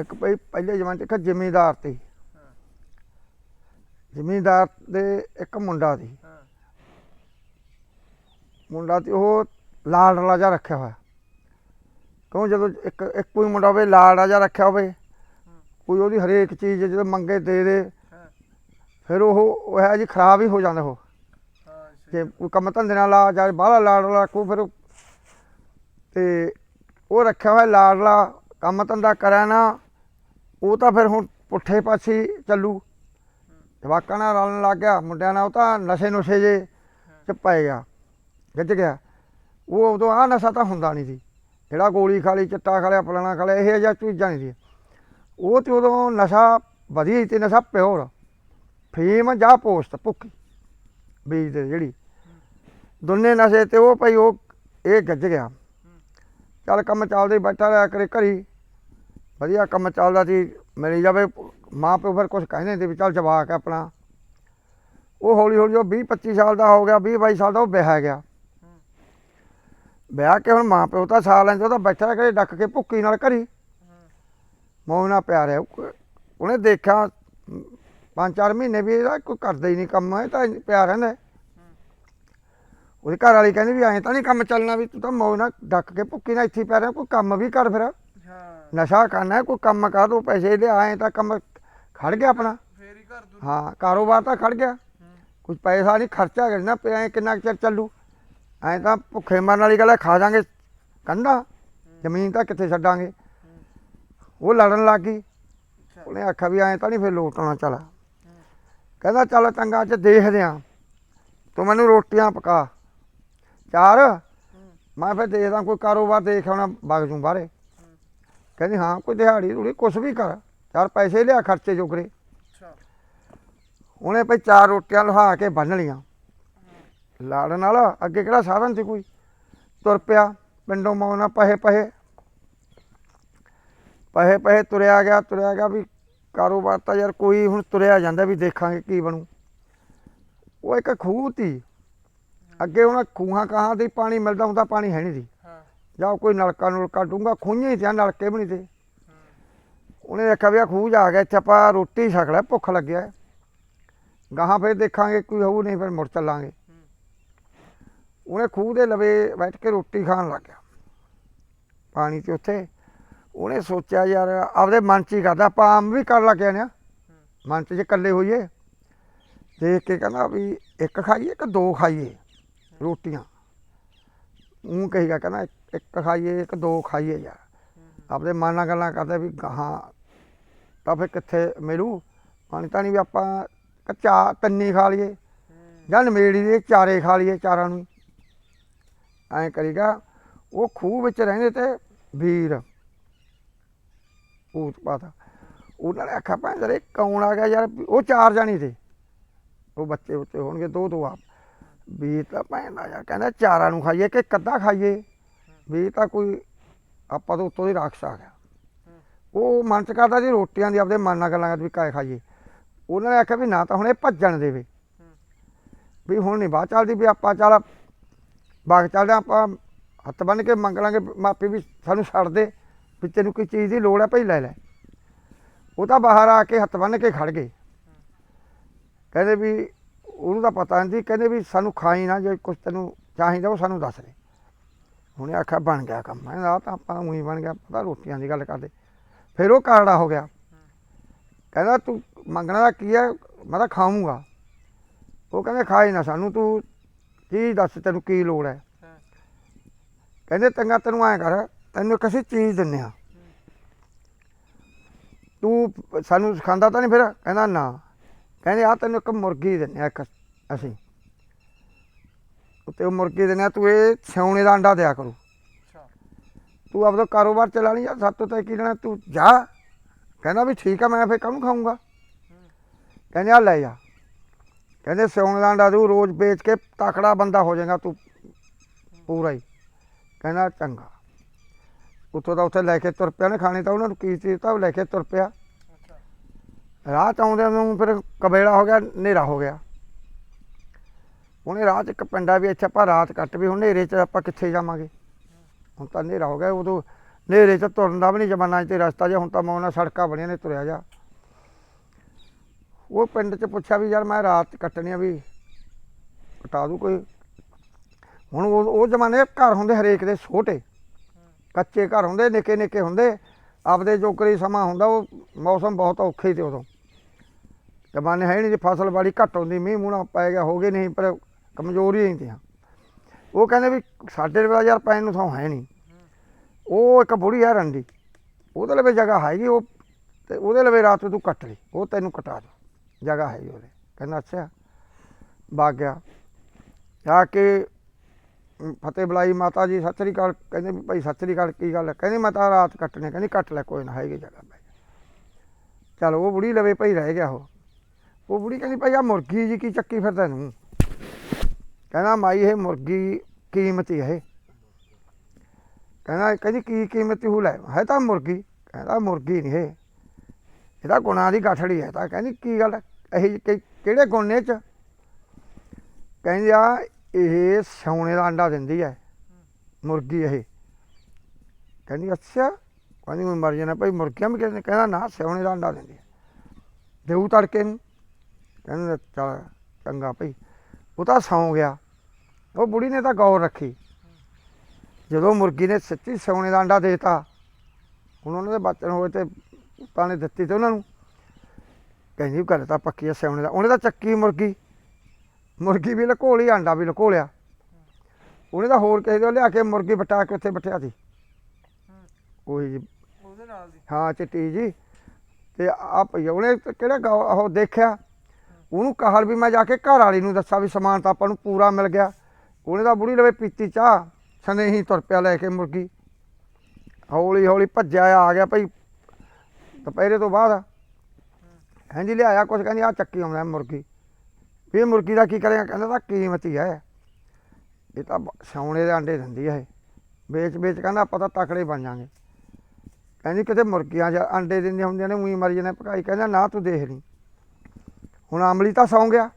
ਇੱਕ ਭਾਈ ਪਹਿਲੇ ਜਮਾਨੇ 'ਚ ਇੱਕ ਜ਼ਿਮੀਂਦਾਰ ਤੇ ਜ਼ਿਮੀਂਦਾਰ ਦੇ ਇੱਕ ਮੁੰਡਾ ਸੀ। ਮੁੰਡਾ ਤੇ ਉਹ ਲਾਡਲਾ ਜਿਹਾ ਰੱਖਿਆ ਹੋਇਆ। ਕਿਉਂ ਜਦੋਂ ਇੱਕ ਇੱਕ ਕੋਈ ਮੁੰਡਾ ਹੋਵੇ ਲਾਡਲਾ ਜਿਹਾ ਰੱਖਿਆ ਹੋਵੇ, ਕੋਈ ਉਹਦੀ ਹਰੇਕ ਚੀਜ਼ ਜਦੋਂ ਮੰਗੇ ਦੇ ਦੇ, ਫਿਰ ਉਹ ਉਹ ਹੈ ਜੀ ਖਰਾਬ ਹੀ ਹੋ ਜਾਂਦਾ ਉਹ। ਜੇ ਕੋਈ ਕੰਮ ਧੰਦੇ ਨਾਲ ਲਾ ਜਾਂ ਬਾਹਲਾ ਲਾਡਲਾ ਰੱਖੋ, ਫਿਰ ਉਹ- ਤੇ ਉਹ ਰੱਖਿਆ ਹੋਇਆ ਲਾਡਲਾ ਕੰਮ ਧੰਦਾ ਕਰਿਆ ਨਾ, ਉਹ ਤਾਂ ਫਿਰ ਹੁਣ ਪੁੱਠੇ ਪਾਸੇ ਚੱਲੂ। ਜਵਾਕਾਂ ਨਾਲ ਰਲਣ ਲੱਗ ਗਿਆ, ਮੁੰਡਿਆਂ ਨਾਲ ਉਹ ਤਾਂ ਨਸ਼ੇ ਨੁਸ਼ੇ ਜੇ ਚ ਪੈ ਗਿਆ ਗਿੱਜ ਗਿਆ। ਉਹ ਉਦੋਂ ਆ ਨਸ਼ਾ ਤਾਂ ਹੁੰਦਾ ਨਹੀਂ ਸੀ। ਜਿਹੜਾ ਗੋਲੀ ਖਾ ਲਈ, ਚਿੱਟਾ ਖਾ ਲਿਆ, ਫਲਾਣਾ ਖਾ ਲਿਆ, ਇਹ ਜਿਹਾ ਚੀਜ਼ਾਂ ਨਹੀਂ ਸੀ। ਉਹ ਤੇ ਉਦੋਂ ਨਸ਼ਾ ਵਧੀਆ ਸੀ ਤੇ ਨਸ਼ਾ ਪਿਓਰ। ਫੀਮ ਜਾਂ ਪੋਸਟ ਭੁੱਕੀ ਬੀਜ ਦੇ ਜਿਹੜੀ। ਦੋਨੇ ਨਸ਼ੇ ਤੇ ਉਹ ਭਾਈ ਉਹ, ਇਹ ਗੱਜ ਗਿਆ। ਚੱਲ ਕੰਮ ਚੱਲਦੇ ਬੈਠਾ ਰਿਹਾ ਕਰੇ ਘਰੀ। ਵਧੀਆ ਕੰਮ ਚੱਲਦਾ ਸੀ, ਮਿਲੀ ਜਾਵੇ ਮਾਂ ਪਿਓ ਫਿਰ ਕੁਝ ਕਹਿੰਦੇ ਤੇ ਵੀ ਚੱਲ ਜਵਾਕ ਹੈ ਆਪਣਾ। ਉਹ ਹੌਲੀ ਹੌਲੀ ਉਹ 20 25 ਸਾਲ ਦਾ ਹੋ ਗਿਆ 20 22 ਸਾਲ ਦਾ ਉਹ ਵਿਆਹ ਗਿਆ। ਵਿਆਹ ਕੇ ਹੁਣ ਮਾਂ ਪਿਓ ਤਾਂ ਸਾਲ ਲੈਂਦੇ, ਉਹ ਤਾਂ ਬੈਠਾ ਰਿਹਾ ਕਰੇ ਡੱਕ ਕੇ ਭੁੱਕੀ ਨਾਲ ਘਰੀ। ਮੌਜ ਨਾਲ ਪਿਆ ਰਿਹਾ ਉਹਨੇ ਦੇਖਿਆ, ਪੰਜ ਚਾਰ ਮਹੀਨੇ ਵੀ ਇਹਦਾ ਕੋਈ ਕਰਦਾ ਹੀ ਨਹੀਂ ਕੰਮ, ਇਹ ਤਾਂ ਪਿਆ ਰਹਿੰਦਾ। ਉਹਦੇ ਘਰ ਵਾਲੀ ਕਹਿੰਦੀ ਵੀ ਐਂ ਤਾਂ ਨਹੀਂ ਕੰਮ ਚੱਲਣਾ ਵੀ ਤੂੰ ਤਾਂ ਮੌਜ ਡੱਕ ਕੇ ਭੁੱਕੀ ਨਾਲ ਇੱਥੇ ਹੀ ਪੈ ਰਿਹਾ, ਕੋਈ ਕੰਮ ਵੀ ਕਰ ਫਿਰ। ਨਸ਼ਾ ਕਰਨਾ ਕੋਈ ਕੰਮ ਕਰ ਦੋ ਪੈਸੇ ਲਿਆ ਐਂ ਤਾਂ ਕੰਮ ਖੜ ਗਿਆ ਆਪਣਾ। ਫੇਰ ਹੀ ਘਰ ਦੂਰ। ਹਾਂ ਕਾਰੋਬਾਰ ਤਾਂ ਖੜ ਗਿਆ। ਕੁਝ ਪੈਸਾ ਨਹੀਂ ਖਰਚਾ ਕਰਨਾ ਪਿਆ ਕਿੰਨਾ ਚਿਰ ਚੱਲੂ। ਐਂ ਤਾਂ ਭੁੱਖੇ ਮਰਨ ਵਾਲੀ ਗੱਲ ਹੈ ਖਾ ਜਾਾਂਗੇ ਕੰਧਾ। ਜ਼ਮੀਨ ਤਾਂ ਕਿੱਥੇ ਛੱਡਾਂਗੇ? ਉਹ ਲੜਨ ਲੱਗ ਗਈ। ਉਹਨੇ ਆਖਿਆ ਵੀ ਐਂ ਤਾਂ ਨਹੀਂ ਫਿਰ ਲੋਟ ਆਉਣਾ ਚੱਲ। ਕਹਿੰਦਾ ਚੱਲ ਚੰਗਾ ਅੱਜ ਦੇਖਦੇ ਆਂ। ਤੂੰ ਮੈਨੂੰ ਰੋਟੀਆਂ ਪਕਾ। ਚਾਰ। ਮੈਂ ਫਿਰ ਦੇਖਦਾ ਕੋਈ ਕਾਰੋਬਾਰ ਦੇਖ ਆਉਣਾ ਵਗ ਜੂ ਬਾਹਰੇ। ਕਹਿੰਦੀ ਹਾਂ ਕੋਈ ਦਿਹਾੜੀ ਥੋੜੀ ਕੁਛ ਵੀ ਕਰ ਚਾਰ ਪੈਸੇ ਲਿਆ ਖਰਚੇ ਜੋਗਰੇ। ਉਹਨੇ ਭਈ ਚਾਰ ਰੋਟੀਆਂ ਲਹਾ ਕੇ ਬੰਨ ਲੀਆਂ ਲਾੜਨ ਨਾਲ ਅੱਗੇ ਕਿਹੜਾ ਸਾਧਨ ਸੀ ਕੋਈ? ਤੁਰ ਪਿਆ ਪਿੰਡੋਂ ਮੌਨਾ ਪਹੇ ਪਹੇ। ਪਹੇ ਪਹੇ ਤੁਰਿਆ ਗਿਆ ਤੁਰਿਆ ਗਿਆ ਵੀ ਕਾਰੋਬਾਰ ਤਾਂ ਯਾਰ ਕੋਈ ਹੁਣ ਤੁਰਿਆ ਜਾਂਦਾ ਵੀ ਦੇਖਾਂਗੇ ਕੀ ਬਣੂ। ਉਹ ਇੱਕ ਖੂਹ ਤੀ। ਅੱਗੇ ਉਹਨਾਂ ਖੂਹਾਂ ਕਹਾਂ ਦੀ ਪਾਣੀ ਮਿਲਦਾ ਹੁੰਦਾ ਪਾਣੀ ਹੈ ਨਹੀਂ ਸੀ। ਜਾਂ ਕੋਈ ਨਲਕਾ ਨੁਲਕਾ ਡੂੰਗਾ ਖੂਹਾਂ ਹੀ ਤੇ ਨਲਕੇ ਵੀ ਨਹੀਂ ਤੇ। ਉਹਨੇ ਦੇਖਿਆ ਵੀ ਆ ਖੂਹ ਜਾ ਗਿਆ, ਇੱਥੇ ਆਪਾਂ ਰੋਟੀ ਛਕ ਲੈ ਭੁੱਖ ਲੱਗਿਆ ਗਾਹਾਂ ਫਿਰ ਦੇਖਾਂਗੇ ਕੋਈ ਹੋਊ ਨਹੀਂ, ਫਿਰ ਮੁੜ ਚੱਲਾਂਗੇ। ਉਹਨੇ ਖੂਹ ਦੇ ਲਵੇ ਬੈਠ ਕੇ ਰੋਟੀ ਖਾਣ ਲੱਗ ਗਿਆ। ਪਾਣੀ ਤੇ ਉੱਥੇ। ਉਹਨੇ ਸੋਚਿਆ ਯਾਰ, ਆਪਦੇ ਮਨ 'ਚ ਹੀ ਕਰਦਾ, ਆਪਾਂ ਆਮ ਵੀ ਕਰ ਲੱਗਿਆ ਨੇ ਮਨ 'ਚ ਜੇ ਇਕੱਲੇ ਹੋਈਏ, ਦੇਖ ਕੇ ਕਹਿੰਦਾ ਵੀ ਇੱਕ ਖਾਈਏ ਕਿ ਦੋ ਖਾਈਏ ਰੋਟੀਆਂ। ਉਹ ਕਹੀਗਾ, ਕਹਿੰਦਾ ਇੱਕ- ਖਾਈਏ, ਇੱਕ ਦੋ ਖਾਈਏ ਯਾਰ। ਆਪਦੇ ਮਨ ਨਾਲ ਗੱਲਾਂ ਕਰਦੇ ਵੀ ਗਾਹਾਂ ਤਾਂ ਫਿਰ ਕਿੱਥੇ ਮਿਲੂ? ਪਾਣੀ ਤਾਂ ਨਹੀਂ ਵੀ ਆਪਾਂ ਕੱਚਾ ਤੰਨੀ ਖਾ ਲਈਏ ਜਾਂ ਨਮੇੜੀ ਦੇ ਚਾਰੇ ਖਾ ਲਈਏ ਚਾਰਾਂ ਨੂੰ। ਐਂ ਕਰੀਗਾ ਉਹ ਖੂਹ ਵਿੱਚ ਰਹਿੰਦੇ ਤੇ ਵੀਰ ਭੂਤ ਪਾਤਾ ਉਹਨਾਂ ਨੇ ਆਖਿਆ ਭੈਣ ਜਰੇ ਕੌਣ ਆ ਗਿਆ ਯਾਰ? ਉਹ ਚਾਰ ਜਾਣੀ ਤੇ ਉਹ ਬੱਚੇ ਉੱਤੇ ਹੋਣਗੇ ਦੋ ਦੋ ਆਪ। ਵੀ ਤਾਂ ਭੈਣ ਦਾ ਯਾਰ ਕਹਿੰਦਾ ਚਾਰਾਂ ਨੂੰ ਖਾਈਏ ਕਿ ਕੱਦਾ ਖਾਈਏ? ਵੀ ਤਾਂ ਕੋਈ ਆਪਾਂ ਤੋਂ ਉੱਤੋਂ ਦੀ ਰਾਖਸ਼ ਆ ਗਿਆ। ਉਹ ਮਨ ਚ ਕਰਦਾ ਜੀ ਰੋਟੀਆਂ ਦੀ ਆਪਦੇ ਮਨ ਨਾਲ ਗੱਲਾਂ ਕਰਦਾ ਵੀ ਕਾਏ ਖਾਈਏ। ਉਹਨਾਂ ਨੇ ਆਖਿਆ ਵੀ ਨਾ ਤਾਂ ਹੁਣ ਇਹ ਭੱਜਣ ਦੇਵੇ। ਵੀ ਹੁਣ ਨਹੀਂ ਬਾਅਦ ਚੱਲਦੀ ਵੀ ਆਪਾਂ ਚੱਲ ਬਾਗ ਚੱਲਦੇ ਆਪਾਂ ਹੱਥ ਬੰਨ ਕੇ ਮੰਗ ਲਾਂਗੇ ਮਾਪੇ ਵੀ ਸਾਨੂੰ ਛੱਡ ਦੇ ਵੀ ਤੈਨੂੰ ਕੋਈ ਚੀਜ਼ ਦੀ ਲੋੜ ਹੈ ਭਈ ਲੈ ਲੈ। ਉਹ ਤਾਂ ਬਾਹਰ ਆ ਕੇ ਹੱਥ ਬੰਨ ਕੇ ਖੜ ਗਏ। ਕਹਿੰਦੇ ਵੀ ਉਹਨੂੰ ਤਾਂ ਪਤਾ ਨਹੀਂ ਸੀ ਕਹਿੰਦੇ ਵੀ ਸਾਨੂੰ ਖਾਈ ਨਾ ਜੇ ਕੁਝ ਤੈਨੂੰ ਚਾਹੀਦਾ ਉਹ ਸਾਨੂੰ ਦੱਸ ਦੇ। ਉਹਨੇ ਆਖਿਆ, ਬਣ ਗਿਆ ਕੰਮ। ਮੈਂ ਆ ਤਾਂ ਆਪਾਂ ਉਹੀ ਬਣ ਗਿਆ, ਪਤਾ ਰੋਟੀਆਂ ਦੀ ਗੱਲ ਕਰਦੇ। ਫਿਰ ਉਹ ਕਾਰੜਾ ਹੋ ਗਿਆ। ਕਹਿੰਦਾ, ਤੂੰ ਮੰਗਣਾ ਦਾ ਕੀ ਹੈ ਮੈਂ ਤਾਂ ਖਾਊਂਗਾ। ਉਹ ਕਹਿੰਦੇ ਖਾ ਹੀ ਨਾ ਸਾਨੂੰ, ਤੂੰ ਕੀ ਦੱਸ ਤੈਨੂੰ ਕੀ ਲੋੜ ਹੈ ਕਹਿੰਦੇ, ਚੰਗਾ, ਤੈਨੂੰ ਐਂ ਕਰ, ਤੈਨੂੰ ਇੱਕ ਅਸੀਂ ਚੀਜ਼ ਦਿੰਨੇ ਆ। ਤੂੰ ਸਾਨੂੰ ਸਿਖਾਉਂਦਾ ਤਾਂ ਨਹੀਂ ਫਿਰ? ਕਹਿੰਦਾ, ਨਾ। ਕਹਿੰਦੇ ਆ ਤੈਨੂੰ ਇੱਕ ਮੁਰਗੀ ਦਿੰਨੇ ਆ, ਇੱਕ ਅਸੀਂ। ਉੱਤੇ ਉਹ ਮੁਰਗੀ ਆ ਤੂੰ ਇਹ ਸਿਉਣੇ ਦਾ ਅੰਡਾ ਦਿਆ ਕਰੂ। ਅੱਛਾ। ਤੂੰ ਆਪਦਾ ਕਾਰੋਬਾਰ ਚਲਾ ਲਈ ਯਾਰ ਸਾਤੋਂ ਤਾਂ ਕੀ ਲੈਣਾ ਤੂੰ ਜਾ। ਕਹਿੰਦਾ ਵੀ ਠੀਕ ਆ ਮੈਂ ਫਿਰ ਕਾਹਨੂੰ ਖਾਊਂਗਾ। ਕਹਿੰਦੇ ਆ ਲੈ ਜਾ ਕਹਿੰਦੇ ਸਿਉਣ ਦਾ ਅੰਡਾ ਤੂੰ ਰੋਜ਼ ਵੇਚ ਕੇ ਤਕੜਾ ਬੰਦਾ ਹੋ ਜਾਏਗਾ ਤੂੰ ਪੂਰਾ ਹੀ। ਕਹਿੰਦਾ ਚੰਗਾ। ਉੱਥੋਂ ਦਾ ਉੱਥੇ ਲੈ ਕੇ ਤੁਰ ਪਿਆ ਨੇ ਖਾਣੇ ਤਾਂ ਉਹਨਾਂ ਨੂੰ ਕੀ ਚੀਜ਼ ਤਾਂ ਲੈ ਕੇ ਤੁਰ ਪਿਆ। 'ਚ ਆਉਂਦੇ ਨੂੰ ਫਿਰ ਕਬੇੜਾ ਹੋ ਗਿਆ ਹਨੇਰਾ ਹੋ ਗਿਆ। ਉਹਨੇ ਰਾਹ 'ਚ ਇੱਕ ਪਿੰਡਾ ਵੀ ਇੱਥੇ ਆਪਾਂ ਰਾਤ ਕੱਟ ਵੀ, ਹੁਣ ਹਨੇਰੇ 'ਚ ਆਪਾਂ ਕਿੱਥੇ ਜਾਵਾਂਗੇ? ਹੁਣ ਤਾਂ ਹਨੇਰਾ ਹੋ ਗਿਆ, ਉਦੋਂ ਹਨੇਰੇ ਚ ਤੁਰਨ ਦਾ ਵੀ ਨਹੀਂ ਜਮਾਨਾ ਤੇ ਰਸਤਾ ਜੇ ਹੁਣ ਤਾਂ ਮੌਨਾ ਸੜਕਾਂ ਬਣੀਆਂ ਨੇ ਤੁਰਿਆ ਜਾ। ਉਹ ਪਿੰਡ ਚ ਪੁੱਛਿਆ ਵੀ, ਯਾਰ ਮੈਂ ਰਾਤ ਕੱਟਣੀ ਆ ਵੀ ਕਟਾ ਦੂ ਕੋਈ? ਹੁਣ ਉਹ ਉਹ ਜਮਾਨੇ ਘਰ ਹੁੰਦੇ ਹਰੇਕ ਦੇ ਛੋਟੇ। ਕੱਚੇ ਘਰ ਹੁੰਦੇ, ਨਿੱਕੇ ਨਿੱਕੇ ਹੁੰਦੇ। ਆਪਦੇ ਜੋਕਰੀ ਸਮਾਂ ਹੁੰਦਾ, ਉਹ ਮੌਸਮ ਬਹੁਤ ਔਖੇ ਸੀ ਉਦੋਂ। ਜਮਾਨੇ ਹੈ ਨਹੀਂ ਜੀ ਫਸਲ ਬਾੜੀ ਘੱਟ ਹੁੰਦੀ, ਮੀਂਹ ਮੂਣਾ ਪੈ ਗਿਆ, ਹੋ ਗਏ ਨਹੀਂ, ਪਰ ਕਮਜ਼ੋਰੀ ਹੀ ਤੀਆਂ ਉਹ ਕਹਿੰਦੇ ਵੀ ਸਾਡੇ ਵੇਲਾ ਯਾਰ ਪੈਣ ਨੂੰ ਥਾਂ ਹੈ ਨਹੀਂ। ਉਹ ਇੱਕ ਬੁੜੀ ਹੈ ਰੰਡੀ। ਉਹਦੇ ਲਵੇ ਜਗ੍ਹਾ ਹੈਗੀ, ਉਹ ਤੇ ਉਹਦੇ ਲਵੇ ਰਾਤ ਨੂੰ ਤੂੰ ਕੱਟ ਲਈ, ਉਹ ਤੈਨੂੰ ਕਟਾ ਦੇ ਜਗ੍ਹਾ ਹੈਗੀ ਉਹਦੇ। ਕਹਿੰਦਾ, ਅੱਛਾ। ਵਗ ਗਿਆ। ਜਾ ਕੇ ਫਤਿਹ ਬੁਲਾਈ, ਮਾਤਾ ਜੀ, ਸਤਿ ਸ੍ਰੀ ਅਕਾਲ। ਕਹਿੰਦੇ ਵੀ ਭਾਈ, ਸਤਿ ਸ੍ਰੀ ਅਕਾਲ, ਕੀ ਗੱਲ ਹੈ ਕਹਿੰਦੀ ਮੈਂ ਤਾਂ ਰਾਤ ਕੱਟਣੇ ਕਹਿੰਦੀ, ਕੱਟ ਲੈ, ਕੋਈ ਨਾ, ਹੈਗੀ ਜਗ੍ਹਾ ਭਾਈ। ਚਲ, ਉਹ ਬੁੜੀ ਲਵੇ ਭਾਈ, ਰਹਿ ਗਿਆ ਉਹ। ਉਹ ਬੁੜੀ ਕਹਿੰਦੀ, ਭਾਈ ਆ ਮੁਰਗੀ ਜੀ ਕੀ ਚੱਕੀ ਫਿਰਦਾ ਤੈਨੂੰ ਕਹਿੰਦਾ ਮਾਈ, ਇਹ ਮੁਰਗੀ ਕੀਮਤੀ ਹੈ ਇਹ। ਕਹਿੰਦਾ, ਕਹਿੰਦੀ ਕੀ ਕੀਮਤੀ ਹੋ ਲੈ? ਹੈ ਤਾਂ ਮੁਰਗੀ। ਕਹਿੰਦਾ, ਮੁਰਗੀ ਨਹੀਂ ਇਹ। ਇਹਦਾ ਗੁਣਾ ਦੀ ਗਾਠੜੀ ਹੈ ਤਾਂ ਕਹਿੰਦੀ ਕੀ ਗੱਲ ਇਹ ਕਿਹੜੇ ਗੁਣ ਨੇ ਚ? ਕਹਿੰਦੀ ਆ, ਇਹ ਸੌਣੇ ਦਾ ਅੰਡਾ ਦਿੰਦੀ ਹੈ ਮੁਰਗੀ ਇਹ। ਕਹਿੰਦੀ, ਅੱਛਾ। ਕਹਿੰਦੀ, ਮੈਂ ਮਰ ਜਾਣਾ, ਭਾਈ ਮੁਰਗੀਆਂ ਵੀ ਕਹਿੰਦੇ ਕਹਿੰਦਾ, ਨਾ ਸੌਣੇ ਦਾ ਅੰਡਾ ਦਿੰਦੀ ਹੈ ਦੇਊ ਤੜਕੇ ਨੂੰ। ਕਹਿੰਦਾ, ਚੱਲ ਚੰਗਾ ਭਾਈ। ਉਹ ਤਾਂ ਸੌਂ ਗਿਆ। ਉਹ ਬੁੜੀ ਨੇ ਤਾਂ ਗੌਰ ਰੱਖੀ। ਜਦੋਂ ਮੁਰਗੀ ਨੇ ਸੱਚੀ ਸੌਣੇ ਦਾ ਅੰਡਾ ਦੇਤਾ ਹੁਣ ਉਹਨਾਂ ਦੇ ਬੱਚੇ ਹੋਏ ਤੇ ਤਾਂ ਨੇ ਦਿੱਤੀ ਤੇ ਉਹਨਾਂ ਨੂੰ। ਕਹਿੰਦੀ ਗੱਲ ਤਾਂ ਪੱਕੀ ਆ ਸੌਣੇ ਦਾ। ਉਹਨੇ ਤਾਂ ਚੱਕੀ ਮੁਰਗੀ। ਮੁਰਗੀ ਵੀ ਲਕੋ ਲਈ ਆਂਡਾ ਵੀ ਲਕੋ ਲਿਆ ਉਹਨੇ ਤਾਂ ਹੋਰ ਕਿਸੇ ਦੇ ਲਿਆ ਕੇ ਮੁਰਗੀ ਬਟਾ ਕੇ ਉੱਥੇ ਬਿਠਿਆ ਸੀ। ਉਹੀ ਜੀ। ਉਹਦੇ ਨਾਲ ਦੀ। ਹਾਂ ਚਿੱਟੀ ਜੀ। ਤੇ ਆ ਆ। ਉਹਨੇ ਕਿਹੜਾ ਉਹ ਦੇਖਿਆ? ਉਹਨੂੰ ਕਹਲ ਵੀ ਮੈਂ ਜਾ ਕੇ ਘਰ ਵਾਲੀ ਨੂੰ ਦੱਸਾਂ ਵੀ ਸਮਾਨ ਤਾਂ ਆਪਾਂ ਨੂੰ ਪੂਰਾ ਮਿਲ ਗਿਆ। ਉਹਨੇ ਤਾਂ ਬੁੜੀ ਲਵੇ ਪੀਤੀ ਚਾਹ ਸਨੇ ਹੀ ਤੁਰ ਪਿਆ ਲੈ ਕੇ ਮੁਰਗੀ। ਹੌਲੀ ਹੌਲੀ ਭੱਜਿਆ, ਆ ਗਿਆ ਭਾਈ ਦੁਪਹਿਰੇ ਤੋਂ ਬਾਅਦ। ਹਾਂਜੀ ਲਿਆਇਆ ਕੁਛ, ਕਹਿੰਦੀ ਆ ਚੱਕੀ ਆਉਂਦਾ ਮੁਰਗੀ। ਵੀ ਇਹ ਮੁਰਗੀ ਦਾ ਕੀ ਕਰੇਗਾ? ਕਹਿੰਦਾ ਤਾਂ ਕੀਮਤੀ ਹੈ। ਇਹ ਤਾਂ ਸੌਣੇ ਦੇ ਆਂਡੇ ਦਿੰਦੀ ਹੈ ਇਹ। ਵੇਚ ਵੇਚ ਕਹਿੰਦਾ ਆਪਾਂ ਤਾਂ ਤਕੜੇ ਬਣ ਜਾਾਂਗੇ। ਕਹਿੰਦੀ ਕਿਤੇ ਮੁਰਗੀਆਂ ਜਾਂ ਆਂਡੇ ਦਿੰਦੀਆਂ ਹੁੰਦੀਆਂ ਨੇ, ਉਹੀ ਮਰ ਜਾਂਦੇ ਭਕਾਈ ਕਹਿੰਦਾ, ਨਾ ਤੂੰ ਦੇਖ ਲਈ ਹੁਣ ਅਮਲੀ ਤਾਂ ਸੌਂ ਗਿਆ।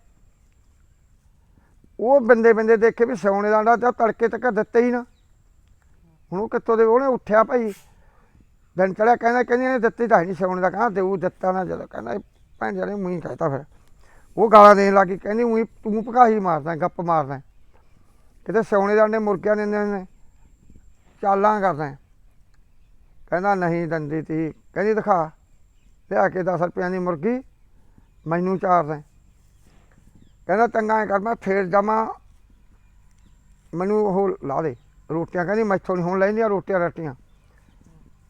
ਉਹ ਬੰਦੇ ਬੰਦੇ ਦੇਖੇ ਵੀ ਸੌਣੇ ਦਾ ਅੰਡਾ ਤਾਂ ਤੜਕੇ ਤੱਕ ਦਿੱਤੇ ਹੀ ਨਾ। ਹੁਣ ਉਹ ਕਿੱਥੋਂ ਦੇ ਉਹਨੇ ਉੱਠਿਆ ਭਾਈ। ਦਿਨ ਚੜਿਆ ਕਹਿੰਦਾ, ਕਹਿੰਦੀ ਨੇ ਦਿੱਤੀ ਤਾਂ ਹੈ ਨਹੀਂ ਸੌਣੇ ਦਾ। ਕਹਿੰਦਾ ਦੇਊ, ਦਿੱਤਾ ਨਾ ਜਦੋਂ। ਕਹਿੰਦਾ ਇਹ ਭੈਣ ਜਣੇ ਮੂੰਹ ਕਹਿਤਾ ਫਿਰ। ਉਹ ਗਾਲਾਂ ਦੇਣ ਲੱਗੀ ਕਹਿੰਦੀ ਉਹੀ ਤੂੰ ਭਕਾਈ ਮਾਰਦਾ, ਗੱਪ ਮਾਰਦਾ। ਕਿਤੇ ਸੌਣੇ ਦਾ ਅੰਡੇ ਮੁਰਗੀਆਂ ਦਿੰਦੇ ਨੇ ਚਾਲਾਂ ਕਰਦਾ। ਕਹਿੰਦਾ ਨਹੀਂ ਦੰਦੀ ਤੀ ਕਹਿੰਦੀ ਦਿਖਾ, ਲਿਆ ਕੇ 10 ਰੁਪਈਆਂ ਦੀ ਮੁਰਗੀ। ਮੈਨੂੰ ਚਾਰਦਾ ਕਹਿੰਦਾ ਚੰਗਾ ਐਂ ਕਰ, ਮੈਂ ਫੇਰ ਜਾਵਾਂ। ਮੈਨੂੰ ਉਹ ਲਾ ਦੇ, ਰੋਟੀਆਂ ਕਹਿੰਦੀ ਮੈਥੋਂ ਨਹੀਂ ਹੁਣ ਲੈਂਦੀਆਂ ਰੋਟੀਆਂ ਰੱਟੀਆਂ।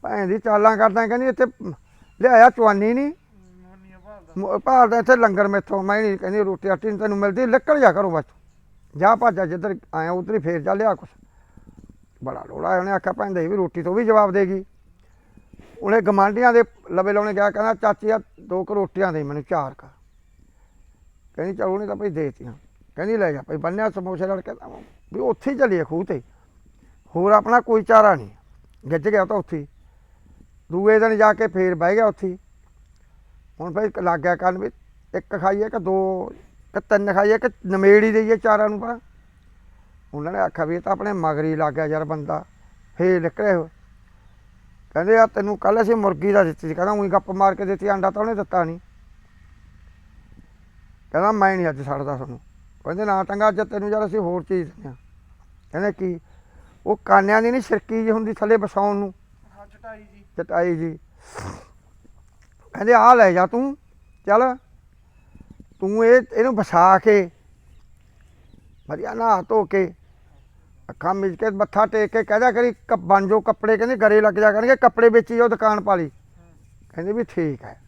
ਭੈਣ ਦੀ ਚਾਲਾਂ ਕਰਦਾ ਕਹਿੰਦੀ ਇੱਥੇ ਲਿਆਇਆ ਚਵਾਨੀ ਨਹੀਂ ਮੋਨੀਆਂ ਭਾਲਦਾ ਇੱਥੇ ਲੰਗਰ ਮੈਥੋਂ, ਮੈਂ ਨਹੀਂ ਕਹਿੰਦੀ ਰੋਟੀ ਆਟੀ ਨਹੀਂ ਤੈਨੂੰ ਮਿਲਦੀ ਲੱਕੜ ਜਾ ਕਰੋ ਬਸ। ਜਾ ਭਾਜਾ ਜਿੱਧਰ ਆਇਆ, ਉਧਰ ਹੀ ਫੇਰ ਜਾ ਲਿਆ ਕੁਛ। ਬੜਾ ਲੋੜਾ ਉਹਨੇ ਆਖਿਆ ਭੈਣ ਦੇ ਵੀ ਰੋਟੀ ਤੋਂ ਵੀ ਜਵਾਬ ਦੇਗੀ ਉਹਨੇ ਗਮਾਂਡੀਆਂ ਦੇ ਲਵੇ ਲਾਉਣੇ ਗਿਆ ਕਹਿੰਦਾ, ਚਾਚੀ ਆ ਦੋ ਕੁ ਰੋਟੀਆਂ ਦੇ ਮੈਨੂੰ, ਚਾਰ ਕਾ। ਕਹਿੰਦੀ, ਚਲ ਉਹਨੇ ਤਾਂ ਭਈ ਦੇਤੀਆਂ। ਕਹਿੰਦੀ, ਲੈ ਜਾ ਭਈ, ਬੰਨਿਆ ਸਮੋਸੇ ਨਾਲ ਕਹਿੰਦਾ ਵੀ ਉੱਥੇ ਹੀ ਚੱਲੀਏ ਖੂਹ ਤੇ। ਹੋਰ ਆਪਣਾ ਕੋਈ ਚਾਰਾ ਨਹੀਂ। ਗਿੱਜ ਗਿਆ ਉਹ ਤਾਂ ਉੱਥੇ ਹੀ। ਦੂਏ ਦਿਨ ਜਾ ਕੇ ਫੇਰ ਬਹਿ ਗਿਆ ਉੱਥੇ ਹੀ। ਹੁਣ ਭਾਈ ਲੱਗ ਗਿਆ ਕੰਨ ਵੀ ਇੱਕ ਖਾਈਏ ਕਿ ਦੋ, ਕਿ ਤਿੰਨ ਖਾਈਏ ਕਿ ਨਮੇੜੀ ਦੇਈਏ ਚਾਰਾਂ ਨੂੰ ਪਰ ਉਹਨਾਂ ਨੇ ਆਖਿਆ ਵੀ ਇਹ ਤਾਂ ਆਪਣੇ ਮਗਰੀ ਲੱਗ ਗਿਆ ਯਾਰ ਬੰਦਾ। ਫੇਰ ਨਿਕਲੇ ਹੋ ਕਹਿੰਦੇ ਆ ਤੈਨੂੰ ਕੱਲ ਅਸੀਂ ਮੁਰਗੀ ਦਾ ਦਿੱਤੀ ਸੀ। ਕਹਿੰਦਾ ਉਹੀ ਗੱਪ ਮਾਰ ਕੇ ਦਿੱਤੀ ਆਂਡਾ ਤਾਂ ਉਹਨੇ ਦਿੱਤਾ ਨਹੀਂ ਕਹਿੰਦਾ ਮੈਂ ਨਹੀਂ ਅੱਜ ਛੱਡਦਾ ਤੁਹਾਨੂੰ। ਕਹਿੰਦੇ ਨਾ ਚੰਗਾ ਅੱਜ ਤੈਨੂੰ ਯਾਰ ਅਸੀਂ ਹੋਰ ਚੀਜ਼ ਦਿੰਦੇ ਹਾਂ। ਕਹਿੰਦੇ ਕੀ? ਉਹ ਕਾਨਿਆਂ ਦੀ ਨਹੀਂ ਸਿਰਕੀ ਜੀ ਹੁੰਦੀ ਥੱਲੇ ਵਸਾਉਣ ਨੂੰ। ਹਾਂ ਚਟਾਈ ਜੀ। ਚਟਾਈ ਜੀ। ਕਹਿੰਦੇ ਆ ਲੈ ਜਾ ਤੂੰ ਚੱਲ। ਤੂੰ ਇਹ ਇਹਨੂੰ ਵਸਾ ਕੇ ਵਧੀਆ ਨਹਾ ਧੋ ਕੇ ਅੱਖਾਂ ਮਿਲ ਕੇ ਮੱਥਾ ਟੇਕ ਕੇ ਕਹਦਾ ਕਰੀ, ਕ- ਬਣ ਜਾਓ ਕੱਪੜੇ, ਕਹਿੰਦੇ ਗਰੇ ਲੱਗ ਜਾ ਕਰਨਗੇ, ਕੱਪੜੇ ਵੇਚੀ ਜਾਓ ਦੁਕਾਨ ਪਾ ਲਈ। ਕਹਿੰਦੇ ਵੀ ਠੀਕ ਹੈ।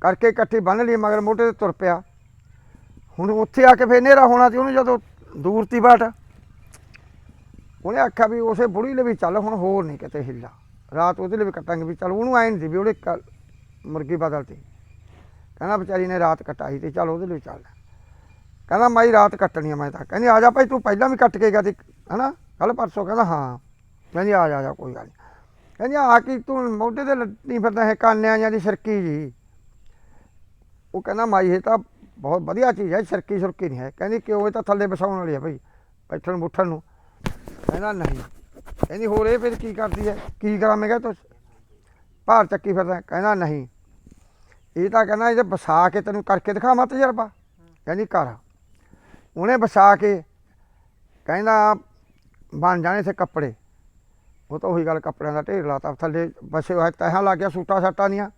ਕਰਕੇ ਇਕੱਠੀ ਬੰਨ ਲਈ, ਮਗਰ ਮੋਢੇ ਤੇ ਤੁਰ ਪਿਆ। ਹੁਣ ਉੱਥੇ ਆ ਕੇ ਫੇਰ ਹਨੇਰਾ ਹੋਣਾ ਸੀ, ਉਹਨੂੰ ਜਦੋਂ ਦੂਰ ਤੀ ਬਾਟ। ਉਹਨੇ ਆਖਿਆ ਵੀ ਉਸੇ ਬੁੜੀ ਲਈ ਵੀ ਚੱਲ, ਹੁਣ ਹੋਰ ਨਹੀਂ ਕਿਤੇ ਹਿੱਲਾ ਰਾਤ ਉਹਦੇ ਲਈ ਵੀ ਕੱਟਾਂਗੇ ਵੀ ਚੱਲ, ਉਹਨੂੰ ਐਂ ਨਹੀਂ ਸੀ ਵੀ ਉਹਨੇ ਕੱਲ ਮੁਰਗੀ ਬਦਲਤੀ। ਕਹਿੰਦਾ ਵਿਚਾਰੀ ਨੇ ਰਾਤ ਕਟਾਈ ਤੇ ਚੱਲ ਉਹਦੇ ਲਈ ਚੱਲ। ਕਹਿੰਦਾ ਮਾਈ ਰਾਤ ਕੱਟਣੀ ਆ ਮੈਂ ਤਾਂ। ਕਹਿੰਦੀ ਆ ਜਾ ਭਾਈ, ਤੂੰ ਪਹਿਲਾਂ ਵੀ ਕੱਟ ਕੇ ਗਿਆ ਤੇ ਹਨਾ? ਕੱਲ ਪਰਸੋਂ ਕਹਿੰਦਾ ਹਾਂ। ਕਹਿੰਦੀ ਆ ਜਾ ਆ ਜਾ, ਕੋਈ ਗੱਲ ਨਹੀਂ ਕਹਿੰਦੀ ਆ ਕੀ ਤੂੰ ਮੋਢੇ ਤੇ ਲੱਟੀ ਫਿਰਦਾ ਹੈ ਕਾਨਿਆਂ ਜਾਂ ਦੀ ਸਰਕੀ ਜੀ। ਉਹ ਕਹਿੰਦਾ ਮਾਈ, ਇਹ ਤਾਂ ਬਹੁਤ ਵਧੀਆ ਚੀਜ਼ ਹੈ, ਸਰਕੀ ਸੁਰਕੀ ਨਹੀਂ ਹੈ। ਕਹਿੰਦੀ ਕਿਉਂ ਇਹ ਤਾਂ ਥੱਲੇ ਵਸਾਉਣ ਵਾਲੀ ਹੈ ਭਾਈ, ਬੈਠਣ ਬੁੱਠਣ ਨੂੰ। ਕਹਿੰਦਾ ਨਹੀਂ। ਕਹਿੰਦੀ ਹੋਰ ਇਹ ਫਿਰ ਕੀ ਕਰਦੀ ਹੈ? ਕੀ ਕਰਾਂ ਮੈਂ ਕਿਹਾ ਤੂੰ? ਭਾਰ ਚੱਕੀ ਫਿਰਦਾ ਕਹਿੰਦਾ ਨਹੀਂ। ਇਹ ਤਾਂ ਕਹਿੰਦਾ ਇਹ ਵਸਾ ਕੇ ਤੈਨੂੰ ਕਰਕੇ ਦਿਖਾਵਾਂ ਤਜਰਬਾ। ਕਹਿੰਦੀ ਕਰ। ਉਹਨੇ ਵਸਾ ਕੇ ਕਹਿੰਦਾ, ਬਣ ਜਾਣੇ ਸੇ ਕੱਪੜੇ। ਉਹ ਤਾਂ ਉਹੀ ਗੱਲ ਕੱਪੜਿਆਂ ਦਾ ਢੇਰ ਲਾਤਾ। ਥੱਲੇ ਬਸੇ ਹੋਇਆ ਤਹਾਂ ਲੱਗ ਗਿਆ ਸੂਟਾ ਸਾਟਾਂ ਦੀਆਂ।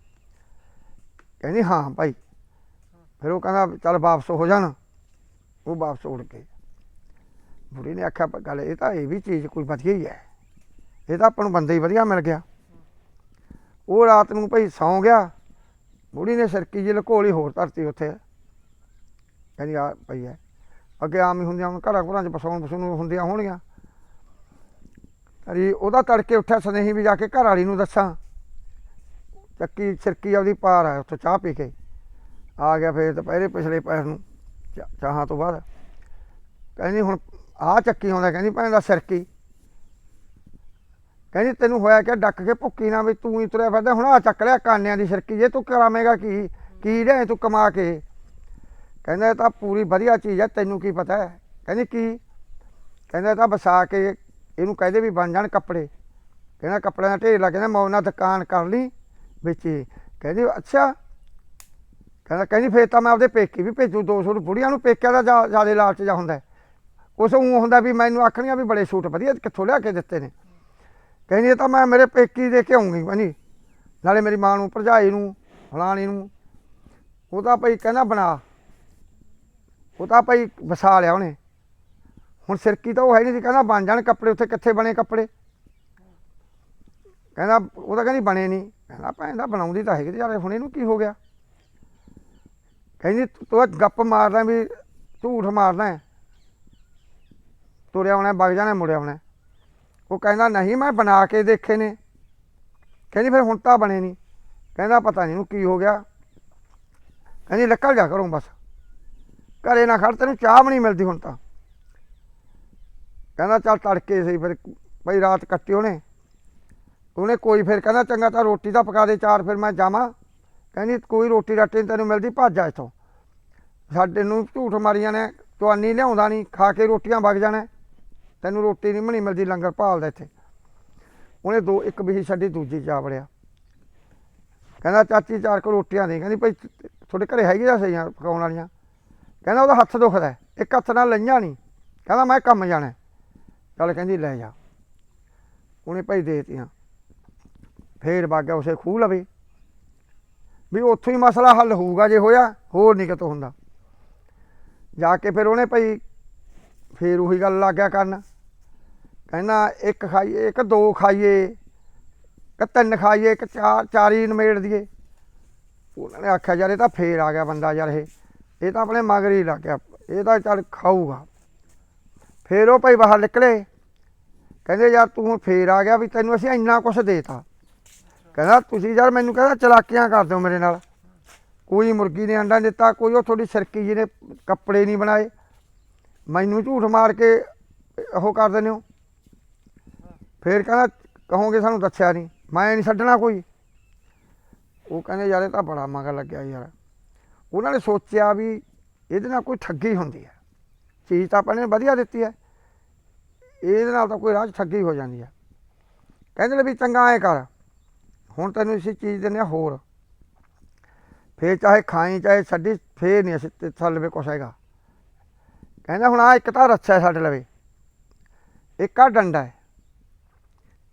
ਕਹਿੰਦੀ, ਹਾਂ ਭਾਈ। ਫਿਰ ਉਹ ਕਹਿੰਦਾ, ਚੱਲ ਵਾਪਸ ਹੋ ਜਾਣ। ਉਹ ਵਾਪਸ ਉੜ ਗਏ। ਬੁੜੀ ਨੇ ਆਖਿਆ ਗੱਲ ਇਹ ਤਾਂ ਇਹ ਵੀ ਚੀਜ਼ ਕੋਈ ਵਧੀਆ ਹੀ ਹੈ। ਇਹ ਤਾਂ ਆਪਾਂ ਨੂੰ ਬੰਦਾ ਹੀ ਵਧੀਆ ਮਿਲ ਗਿਆ। ਉਹ ਰਾਤ ਨੂੰ ਭਾਈ ਸੌਂ ਗਿਆ। ਬੁੜੀ ਨੇ ਸਰਕੀ ਜਿਹੀ ਲਕੋਲੀ ਹੋਰ ਧਰਤੀ ਉੱਥੇ। ਕਹਿੰਦੀ, ਆ ਪਈ ਹੈ ਅੱਗੇ ਆਮ ਹੀ ਹੁੰਦੀਆਂ ਹੁਣ, ਘਰਾਂ ਘਰਾਂ 'ਚ ਬਸਾਉਣ ਬਸੂਣ ਹੁੰਦੀਆਂ ਹੋਣਗੀਆਂ। ਅਰੀ ਉਹਦਾ ਤੜਕੇ ਉੱਠਿਆ ਸਨੇਹੀ ਵੀ ਜਾ ਕੇ ਘਰ ਵਾਲੀ ਨੂੰ ਦੱਸਾਂ। ਚੱਕੀ ਸਿਰਕੀ ਆਪਦੀ ਪਾਰ ਆ, ਉੱਥੋਂ ਚਾਹ ਪੀ ਕੇ। ਆ ਗਿਆ ਫੇਰ ਦੁਪਹਿਰੇ ਪਿਛਲੇ ਪੈਰ ਨੂੰ, ਚਾ- ਚਾਹਾਂ ਤੋਂ ਬਾਅਦ। ਕਹਿੰਦੀ ਹੁਣ ਆਹ ਚੱਕੀ ਆਉਂਦਾ, ਕਹਿੰਦੀ ਭੈਣ ਦਾ ਸਿਰਕੀ ਕਹਿੰਦੀ ਤੈਨੂੰ ਹੋਇਆ ਕਿ ਡੱਕ ਕੇ ਭੁੱਕੀ ਨਾ ਵੀ ਤੂੰ ਹੀ ਤੁਰਿਆ ਫਿਰਦਾ, ਹੁਣ ਆ ਚੱਕ ਲਿਆ ਕਾਨਿਆਂ ਦੀ ਸਿਰਕੀ ਜੇ ਤੂੰ ਕਰਾਵੇਂਗਾ ਕੀ? ਕੀ ਲਿਆ ਤੂੰ ਕਮਾ ਕੇ? ਕਹਿੰਦਾ ਇਹ ਤਾਂ ਪੂਰੀ ਵਧੀਆ ਚੀਜ਼ ਹੈ ਤੈਨੂੰ ਕੀ ਪਤਾ ਹੈ? ਕਹਿੰਦੀ ਕੀ? ਕਹਿੰਦਾ ਇਹ ਤਾਂ ਵਸਾ ਕੇ ਇਹਨੂੰ ਕਹਦੇ ਵੀ ਬਣ ਜਾਣ ਕੱਪੜੇ। ਕਹਿੰਦਾ ਕੱਪੜਿਆਂ ਦਾ ਢੇਰ ਲੱਗ ਜਾਂਦਾ, ਮੈਂ ਉਹਨਾਂ ਦੁਕਾਨ ਕਰ ਲਈ ਵਿੱਚ। ਕਹਿੰਦੀ ਅੱਛਾ। ਕਹਿੰਦਾ, ਕਹਿੰਦੀ ਫੇਰ ਤਾਂ ਮੈਂ ਆਪਦੇ ਪੇਕੇ ਵੀ ਭੇਜੂ 200 ਬੁੜੀਆਂ ਨੂੰ ਪੇਕਿਆਂ ਦਾ ਜ਼ਿਆਦਾ ਲਾਲਚ ਜਾ ਹੁੰਦਾ ਉਸ ਉਹ ਹੁੰਦਾ ਵੀ ਮੈਨੂੰ ਆਖਣੀਆਂ ਵੀ ਬੜੇ ਸੂਟ ਵਧੀਆ ਕਿੱਥੋਂ ਲਿਆ ਕੇ ਦਿੱਤੇ ਨੇ। ਕਹਿੰਦੀ ਇਹ ਤਾਂ ਮੈਂ ਮੇਰੇ ਪੇਕੀ ਦੇ ਕੇ ਆਉਂਗੀ ਕਹਿੰਦੀ। ਨਾਲੇ ਮੇਰੀ ਮਾਂ ਨੂੰ, ਭਰਜਾਈ ਨੂੰ, ਫਲਾਣੀ ਨੂੰ। ਉਹ ਤਾਂ ਭਾਈ ਕਹਿੰਦਾ ਬਣਾ। ਉਹ ਤਾਂ ਭਾਈ ਵਸਾ ਲਿਆ ਉਹਨੇ। ਹੁਣ ਸਿਰਕੀ ਤਾਂ ਉਹ ਹੈ ਨਹੀਂ ਸੀ, ਕਹਿੰਦਾ ਬਣ ਜਾਣ ਕੱਪੜੇ ਉੱਥੇ ਕਿੱਥੇ ਬਣੇ ਕੱਪੜੇ। ਕਹਿੰਦਾ ਉਹ ਤਾਂ ਕਹਿੰਦੀ ਬਣੇ ਨਹੀਂ। ਕਹਿੰਦਾ ਭੈਣ ਦਾ ਬਣਾਉਂਦੀ ਤਾਂ ਹੈਗੀ ਯਾਰ ਹੁਣ ਇਹਨੂੰ ਕੀ ਹੋ ਗਿਆ? ਕਹਿੰਦੀ ਤੂੰ ਗੱਪ ਮਾਰਦਾ ਵੀ ਝੂਠ ਮਾਰਦਾ ਤੁਰਿਆ ਆਉਣਾ, ਵਗ ਜਾਣਾ, ਮੁੜਿਆ ਆਉਣਾ। ਉਹ ਕਹਿੰਦਾ ਨਹੀਂ, ਮੈਂ ਬਣਾ ਕੇ ਦੇਖੇ ਨੇ। ਕਹਿੰਦੀ ਫਿਰ ਹੁਣ ਤਾਂ ਬਣੇ ਨਹੀਂ। ਕਹਿੰਦਾ ਪਤਾ ਨਹੀਂ ਇਹਨੂੰ ਕੀ ਹੋ ਗਿਆ। ਕਹਿੰਦੀ ਨਿਕਲ ਜਾ ਕਰੋ ਬਸ। ਘਰੇ ਨਾ ਖੜ, ਤੈਨੂੰ ਚਾਹ ਵੀ ਨਹੀਂ ਮਿਲਦੀ ਹੁਣ ਤਾਂ। ਕਹਿੰਦਾ ਚੱਲ ਤੜਕੇ ਸਹੀ, ਫਿਰ ਭਾਈ ਰਾਤ ਕੱਟੀ ਉਹਨੇ। ਉਹਨੇ ਕੋਈ ਫਿਰ ਕਹਿੰਦਾ ਚੰਗਾ ਤਾਂ ਰੋਟੀ ਤਾਂ ਪਕਾ ਦੇ ਚਾਰ, ਫਿਰ ਮੈਂ ਜਾਵਾਂ। ਕਹਿੰਦੀ ਕੋਈ ਰੋਟੀ ਰਾਟੀ ਨਹੀਂ ਤੈਨੂੰ ਮਿਲਦੀ, ਭੱਜ ਜਾ ਇੱਥੋਂ। ਸਾਡੇ ਨੂੰ ਝੂਠ ਮਾਰੀਆਂ ਨੇ ਤਵਾਨੀ ਲਿਆਉਂਦਾ ਨਹੀਂ ਖਾ ਕੇ ਰੋਟੀਆਂ ਵਗ ਜਾਣਾ। ਤੈਨੂੰ ਰੋਟੀ ਨਹੀਂ ਬਣੀ ਮਿਲਦੀ ਲੰਗਰ ਭਾਲਦਾ ਇੱਥੇ। ਉਹਨੇ ਦੋ, ਇੱਕ ਬਿਹੀ ਛੱਡੀ, ਦੂਜੀ ਜਾ ਵੜਿਆ। ਕਹਿੰਦਾ ਚਾਚੀ ਚਾਰ ਕੋ ਰੋਟੀਆਂ ਦੇ, ਕਹਿੰਦੀ ਭਾਈ ਤੁਹਾਡੇ ਘਰੇ ਹੈਗੀ ਆ ਸਹੀਆਂ ਪਕਾਉਣ ਵਾਲੀਆਂ? ਕਹਿੰਦਾ ਉਹਦਾ ਹੱਥ ਦੁਖਦਾ ਇੱਕ ਹੱਥ ਨਾਲ ਲਈਆਂ ਨਹੀਂ। ਕਹਿੰਦਾ ਮੈਂ ਕੰਮ ਜਾਣਾ ਚੱਲ ਕਹਿੰਦੀ ਲੈ ਜਾ। ਉਹਨੇ ਭਾਈ ਦੇਤੀਆਂ। ਫੇਰ ਬਾਗਿਆ ਉਸੇ ਖੂਹ ਲਵੇ। ਵੀ ਉੱਥੋਂ ਹੀ ਮਸਲਾ ਹੱਲ ਹੋਊਗਾ, ਜੇ ਹੋਇਆ ਹੋਰ ਨਹੀਂ ਕਿਤੋਂ ਹੁੰਦਾ। ਜਾ ਕੇ ਫਿਰ ਉਹਨੇ ਭਾਈ ਫੇਰ ਉਹੀ ਗੱਲ ਲੱਗ ਗਿਆ ਕਰਨ। ਕਹਿੰਦਾ ਇੱਕ ਖਾਈਏ, ਇੱਕ ਦੋ ਖਾਈਏ ਕਿ ਤਿੰਨ ਖਾਈਏ, ਇੱਕ ਚਾਰ, ਚਾਰੀ ਨਮੇੜ ਦਈਏ। ਉਹਨਾਂ ਨੇ ਆਖਿਆ, ਯਾਰ ਇਹ ਤਾਂ ਫੇਰ ਆ ਗਿਆ ਬੰਦਾ ਯਾਰ ਇਹ। ਇਹ ਤਾਂ ਆਪਣੇ ਮਗਰ ਹੀ ਲੱਗ ਗਿਆ। ਇਹ ਤਾਂ ਚੱਲ ਖਾਊਗਾ। ਫੇਰ ਉਹ ਭਾਈ ਬਾਹਰ ਨਿਕਲੇ। ਕਹਿੰਦੇ, ਯਾਰ ਤੂੰ ਹੁਣ ਫੇਰ ਆ ਗਿਆ ਵੀ ਤੈਨੂੰ ਅਸੀਂ ਇੰਨਾ ਕੁਛ ਦੇਤਾ। ਕਹਿੰਦਾ, ਤੁਸੀਂ ਯਾਰ ਮੈਨੂੰ ਕਹਿੰਦਾ ਚਲਾਕੀਆਂ ਕਰ ਦਿਓ ਮੇਰੇ ਨਾਲ। ਕੋਈ ਮੁਰਗੀ ਨੇ ਅੰਡਾ ਨੀ ਦਿੱਤਾ, ਕੋਈ ਉਹ ਤੁਹਾਡੀ ਸਰਕੀ ਜੀ ਨੇ ਕੱਪੜੇ ਨਹੀਂ ਬਣਾਏ। ਮੈਨੂੰ ਝੂਠ ਮਾਰ ਕੇ ਉਹ ਕਰ ਦਿੰਦੇ ਹੋ। ਫੇਰ ਕਹਿੰਦਾ, ਕਹੋਗੇ ਸਾਨੂੰ ਦੱਸਿਆ ਨਹੀਂ ਮੈਂ ਨਹੀਂ ਛੱਡਣਾ ਕੋਈ। ਉਹ ਕਹਿੰਦੇ, ਯਾਰ ਇਹ ਤਾਂ ਬੜਾ ਮਗਰ ਲੱਗਿਆ ਯਾਰ। ਉਹਨਾਂ ਨੇ ਸੋਚਿਆ ਵੀ ਇਹਦੇ ਨਾਲ ਕੋਈ ਠੱਗੀ ਹੁੰਦੀ ਹੈ। ਚੀਜ਼ ਤਾਂ ਆਪਾਂ ਨੇ ਵਧੀਆ ਦਿੱਤੀ ਹੈ। ਇਹਦੇ ਨਾਲ ਤਾਂ ਕੋਈ ਰਾਜ ਠੱਗੀ ਹੋ ਜਾਂਦੀ ਹੈ। ਕਹਿੰਦੇ ਨੇ ਵੀ ਚੰਗਾ ਐ ਕਰ। ਹੁਣ ਤੈਨੂੰ ਅਸੀਂ ਚੀਜ਼ ਦਿੰਦੇ ਹਾਂ ਹੋਰ। ਫੇਰ ਚਾਹੇ ਖਾਈ, ਚਾਹੇ ਛੱਡੀ, ਫੇਰ ਨਹੀਂ ਅਸੀਂ ਤੇ ਲਵੇ ਕੁਛ ਹੈਗਾ। ਕਹਿੰਦਾ ਹੁਣ ਆ ਇੱਕ ਤਾਂ ਰੱਛਾ ਸਾਡੇ ਲਵੇ। ਇੱਕ ਆ ਡੰਡਾ ਹੈ।